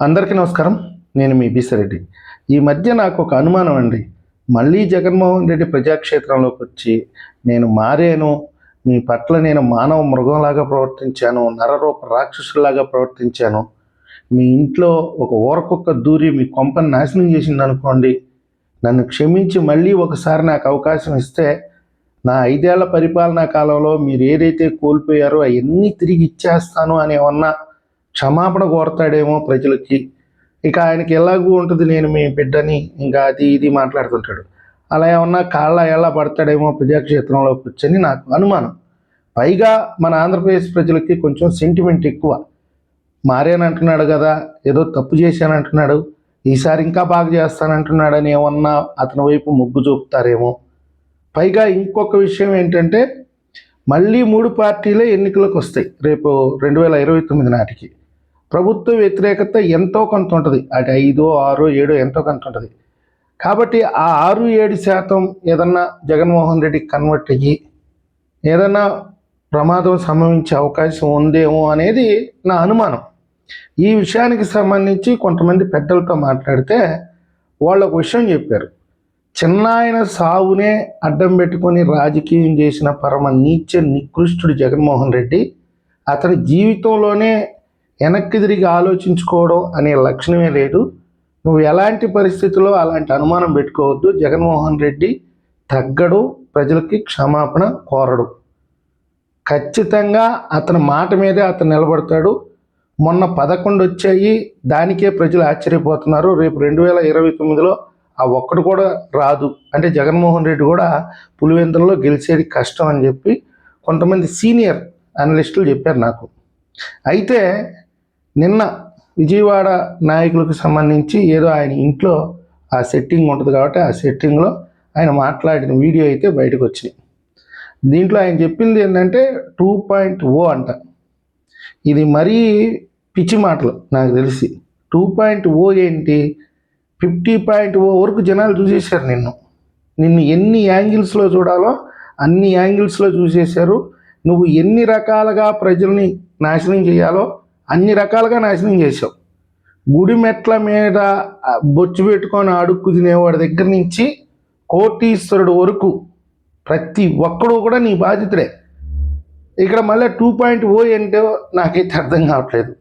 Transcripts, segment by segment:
అందరికీ నమస్కారం. నేను మీ బీసరెడ్డి ఈ మధ్య నాకు ఒక అనుమానం అండి. మళ్ళీ జగన్మోహన్ రెడ్డి ప్రజాక్షేత్రంలోకి వచ్చి నేను మారాను మీ పట్ల నేను మానవ మృగంలాగా ప్రవర్తించాను నరరూప రాక్షసులాగా ప్రవర్తించాను. మీ ఇంట్లో ఒక ఊరకుక్క దూరి మీ కొంపని నాశనం చేసింది అనుకోండి నన్ను క్షమించి మళ్ళీ ఒకసారి నాకు అవకాశం ఇస్తే నా ఐదేళ్ళ పరిపాలనా కాలంలో మీరు ఏదైతే కోల్పోయారో అవన్నీ తిరిగి ఇచ్చేస్తాను అని ఏమన్నా క్షమాపణ కోరతాడేమో ప్రజలకి. ఇక ఆయనకి ఎలాగూ ఉంటుంది నేను మీ బిడ్డని ఇంకా అది ఇది మాట్లాడుతుంటాడు. అలా ఏమన్నా కాళ్ళ ఎలా పడతాడేమో ప్రజాక్షేత్రంలో కూర్చొని నాకు అనుమానం. పైగా మన ఆంధ్రప్రదేశ్ ప్రజలకి కొంచెం సెంటిమెంట్ ఎక్కువ. మారానంటున్నాడు కదా ఏదో తప్పు చేశానంటున్నాడు ఈసారి ఇంకా బాగా చేస్తానంటున్నాడని ఏమన్నా అతని వైపు మొగ్గు చూపుతారేమో. పైగా ఇంకొక విషయం ఏంటంటే మళ్ళీ మూడు పార్టీలే ఎన్నికలకు వస్తాయి. రేపు రెండు వేల ఇరవై తొమ్మిది నాటికి. ప్రభుత్వ వ్యతిరేకత ఎంతో కొంత ఉంటుంది. అటు ఐదో ఆరో ఏడో ఎంతో కొంత ఉంటుంది. కాబట్టి ఆ ఆరు ఏడు శాతం ఏదన్నా జగన్మోహన్ రెడ్డి కన్వర్ట్ అయ్యి ఏదన్నా ప్రమాదం సంభవించే అవకాశం ఉందేమో అనేది నా అనుమానం. ఈ విషయానికి సంబంధించి కొంతమంది పెద్దలతో మాట్లాడితే వాళ్ళు ఒక విషయం చెప్పారు. చిన్నాయన సావునే అడ్డం పెట్టుకొని రాజకీయం చేసిన పరమ నీచ నికృష్టుడు జగన్మోహన్ రెడ్డి అతని జీవితంలోనే వెనక్కి తిరిగి ఆలోచించుకోవడం అనే లక్షణమే లేదు. నువ్వు ఎలాంటి పరిస్థితుల్లో అలాంటి అనుమానం పెట్టుకోవద్దు. జగన్మోహన్ రెడ్డి తగ్గడు ప్రజలకి క్షమాపణ కోరడు. ఖచ్చితంగా అతని మాట మీదే అతను నిలబడతాడు. మొన్న పదకొండు వచ్చాయి దానికే ప్రజలు ఆశ్చర్యపోతున్నారు. రేపు రెండు వేల ఇరవై తొమ్మిదిలో ఆ ఒక్కడు కూడా రాదు. అంటే జగన్మోహన్ రెడ్డి కూడా పులివెందులలో గెలిచేది కష్టం అని చెప్పి కొంతమంది సీనియర్ అనలిస్టులు చెప్పారు నాకు. అయితే నిన్న విజయవాడ నాయకులకు సంబంధించి ఏదో ఆయన ఇంట్లో ఆ సెట్టింగ్ ఉంటుంది కాబట్టి ఆ సెట్టింగ్లో ఆయన మాట్లాడిన వీడియో అయితే బయటకు వచ్చినాయి. దీంట్లో ఆయన చెప్పింది ఏంటంటే టూ పాయింట్ ఓ అంట. ఇది మరీ పిచ్చి మాటలు నాకు తెలిసి. టూ పాయింట్ ఓ ఏంటి? ఫిఫ్టీ పాయింట్ ఓ వరకు జనాలు చూసేశారు నిన్ను. నిన్ను ఎన్ని యాంగిల్స్లో చూడాలో అన్ని యాంగిల్స్లో చూసేశారు. నువ్వు ఎన్ని రకాలుగా ప్రజల్ని నాశనం చేయాలో అన్ని రకాలుగా నాశనం చేసావు గుడి మెట్ల మీద బొచ్చు పెట్టుకొని అడుక్కు తినేవాడి దగ్గర నుంచి కోటీశ్వరుడు వరకు ప్రతి ఒక్కడు కూడా నీ బాధితుడే. ఇక్కడ మళ్ళీ టూ పాయింట్ ఓ ఏంటో నాకైతే అర్థం కావట్లేదు.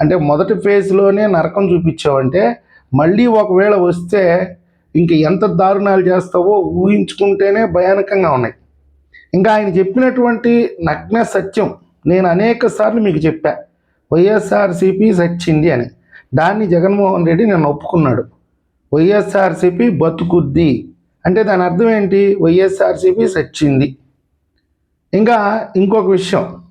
అంటే మొదటి ఫేజ్లోనే నరకం చూపించావంటే మళ్ళీ ఒకవేళ వస్తే ఇంక ఎంత దారుణాలు చేస్తావో ఊహించుకుంటేనే భయానకంగా ఉన్నాయి. ఇంకా ఆయన చెప్పినటువంటి నగ్న సత్యం నేను అనేక సార్లు మీకు చెప్పాను వైఎస్ఆర్సీపీ సచ్చింది అని. దాన్ని జగన్మోహన్ రెడ్డి నన్ను ఒప్పుకున్నాడు. వైఎస్ఆర్సీపీ బతుకుద్ది. అంటే దాని అర్థం ఏంటి? వైఎస్ఆర్సీపీ సచ్చింది ఇంకా ఇంకొక విషయం.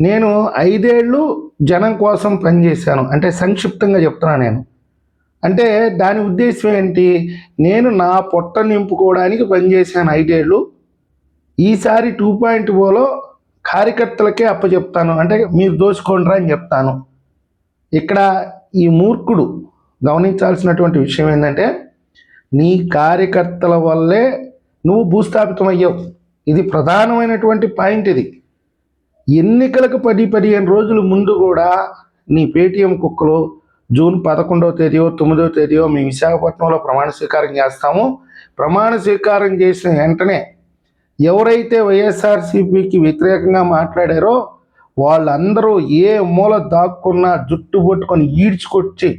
నేను ఐదేళ్ళు జనం కోసం పనిచేశాను అంటే సంక్షిప్తంగా చెప్తున్నా నేను. అంటే దాని ఉద్దేశం ఏంటి? నేను నా పొట్ట నింపుకోవడానికి పనిచేశాను ఐదేళ్ళు. ఈసారి టూ పాయింట్ ఓలో కార్యకర్తలకే అప్పచెప్తాను. అంటే మీరు దోచుకోండిరా అని చెప్తాను. ఇక్కడ ఈ మూర్ఖుడు గమనించాల్సినటువంటి విషయం ఏంటంటే నీ కార్యకర్తల వల్లే నువ్వు భూస్థాపితం అయ్యావు ఇది ప్రధానమైనటువంటి పాయింట్ ఇది. ఎన్నికలకు పది పదిహేను రోజుల ముందు కూడా నీ పేటీఎం కుక్కలు జూన్ పదకొండవ తేదీయో తొమ్మిదవ తేదీయో మీ విశాఖపట్నంలో ప్రమాణ స్వీకారం చేస్తాము. ప్రమాణ స్వీకారం చేసిన వెంటనే ఎవరైతే వైఎస్ఆర్సీపీకి వ్యతిరేకంగా మాట్లాడారో వాళ్ళందరూ ఏ మూల దాక్కున్నా జుట్టు పట్టుకొని ఈడ్చుకొచ్చి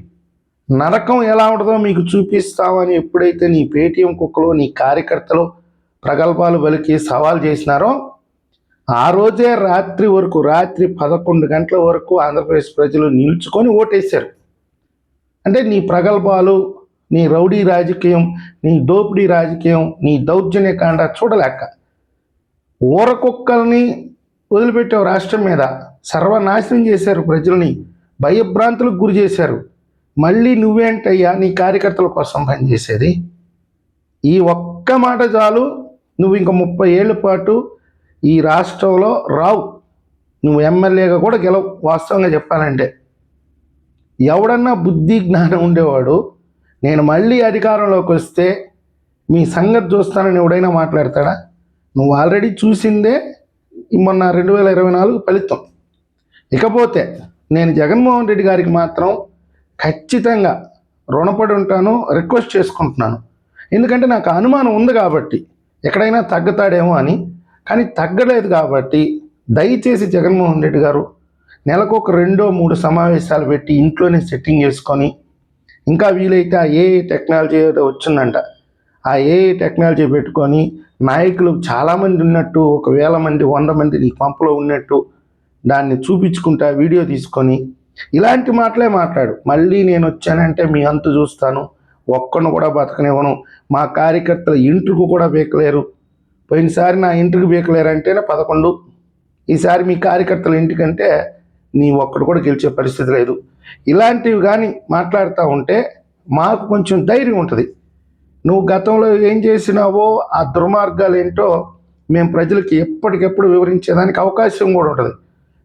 నరకం ఎలా ఉంటుందో మీకు చూపిస్తామని ఎప్పుడైతే నీ పేటీఎం కుక్కలు నీ కార్యకర్తలు ప్రగల్భాలు పలికి సవాల్ చేసినారో ఆ రోజే రాత్రి వరకు రాత్రి పదకొండు గంటల వరకు ఆంధ్రప్రదేశ్ ప్రజలు నిల్చుకొని ఓటేశారు. అంటే నీ ప్రగల్భాలు నీ రౌడీ రాజకీయం నీ దోపిడీ రాజకీయం నీ దౌర్జన్యకాండ చూడలేక ఊరకుక్కల్ని వదిలిపెట్టావు రాష్ట్రం మీద. సర్వనాశనం చేశారు ప్రజల్ని. భయభ్రాంతులకు గురి చేశారు. మళ్ళీ నువ్వేంటయ్యా నీ కార్యకర్తల కోసం పనిచేసేది? ఈ ఒక్క మాట చాలు. నువ్వు ఇంక ముప్పై ఏళ్ళ పాటు ఈ రాష్ట్రంలో రావు. నువ్వు ఎమ్మెల్యేగా కూడా గెలవు. వాస్తవంగా చెప్పాలంటే. ఎవడన్నా బుద్ధి జ్ఞానం ఉండేవాడు. నేను మళ్ళీ అధికారంలోకి వస్తే మీ సంగతి చూస్తానని ఎవడైనా మాట్లాడతాడా? నువ్వు ఆల్రెడీ చూసిందే మొన్న రెండు వేల ఇరవై నాలుగు ఫలితం. ఇకపోతే నేను జగన్మోహన్ రెడ్డి గారికి మాత్రం ఖచ్చితంగా రుణపడి ఉంటాను రిక్వెస్ట్ చేసుకుంటున్నాను. ఎందుకంటే నాకు అనుమానం ఉంది కాబట్టి ఎక్కడైనా తగ్గుతాడేమో అని. కానీ తగ్గలేదు కాబట్టి దయచేసి జగన్మోహన్ రెడ్డి గారు నెలకు ఒక రెండో మూడు సమావేశాలు పెట్టి ఇంట్లోనే సెట్టింగ్ చేసుకొని ఇంకా వీలైతే ఆ ఏ టెక్నాలజీ అయితే వచ్చిందంట ఆ ఏఐ టెక్నాలజీ పెట్టుకొని నాయకులు చాలామంది ఉన్నట్టు ఒక వేల మంది వంద మంది నీ పంపలో ఉన్నట్టు దాన్ని చూపించుకుంటా వీడియో తీసుకొని ఇలాంటి మాటలే మాట్లాడు. మళ్ళీ నేను వచ్చానంటే మీ అంతు చూస్తాను. ఒక్కను కూడా బతకనివ్వను. మా కార్యకర్తల ఇంటికి కూడా బీకలేరు. పోయినసారి నా ఇంటికి బీకలేరంటేనే పదకొండు. ఈసారి మీ కార్యకర్తల ఇంటికంటే నీ ఒక్కడు కూడా గెలిచే పరిస్థితి లేదు. ఇలాంటివి కానీ మాట్లాడుతూ ఉంటే మాకు కొంచెం ధైర్యం ఉంటుంది. నువ్వు గతంలో ఏం చేసినావో ఆ దుర్మార్గాలు ఏంటో మేము ప్రజలకి ఎప్పటికెప్పుడు వివరించేదానికి అవకాశం కూడా ఉంటుంది.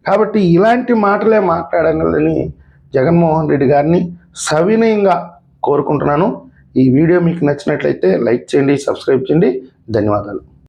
కాబట్టి ఇలాంటి మాటలే మాట్లాడాలని జగన్మోహన్ రెడ్డి గారిని సవినయంగా కోరుకుంటున్నాను. ఈ వీడియో మీకు నచ్చినట్లయితే లైక్ చేయండి సబ్స్క్రైబ్ చేయండి. ధన్యవాదాలు.